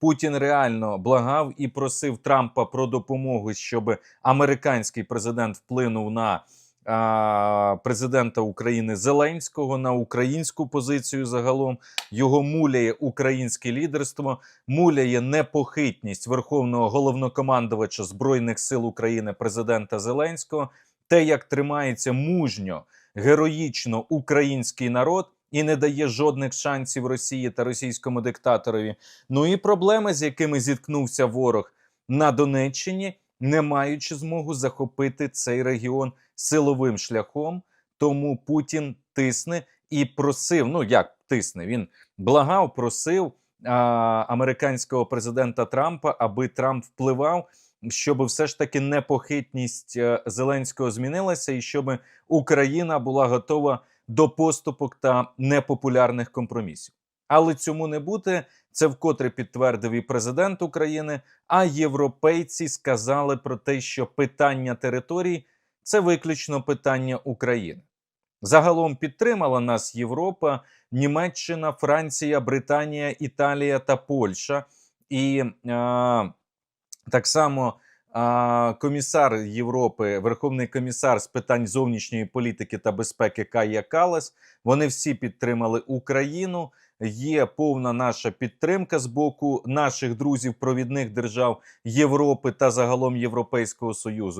Путін реально благав і просив Трампа про допомогу, щоб американський президент вплинув на а, президента України Зеленського на українську позицію загалом. Його муляє українське лідерство, муляє непохитність верховного головнокомандувача збройних сил України, президента Зеленського. Те, як тримається мужньо, героїчно український народ і не дає жодних шансів Росії та російському диктаторові. Ну і проблеми, з якими зіткнувся ворог на Донеччині, не маючи змогу захопити цей регіон силовим шляхом. Тому Путін тисне і просив. Ну як тисне? Він благав, просив а, американського президента Трампа, аби Трамп впливав, щоб все ж таки непохитність е, Зеленського змінилася, і щоб Україна була готова до поступок та непопулярних компромісів. Але цьому не бути. Це вкотре підтвердив і президент України. А європейці сказали про те, що питання територій це виключно питання України. Загалом підтримала нас Європа, Німеччина, Франція, Британія, Італія та Польща. І е, так само комісар Європи, Верховний комісар з питань зовнішньої політики та безпеки Кая Калас. Вони всі підтримали Україну. Є повна наша підтримка з боку наших друзів, провідних держав Європи та загалом Європейського союзу.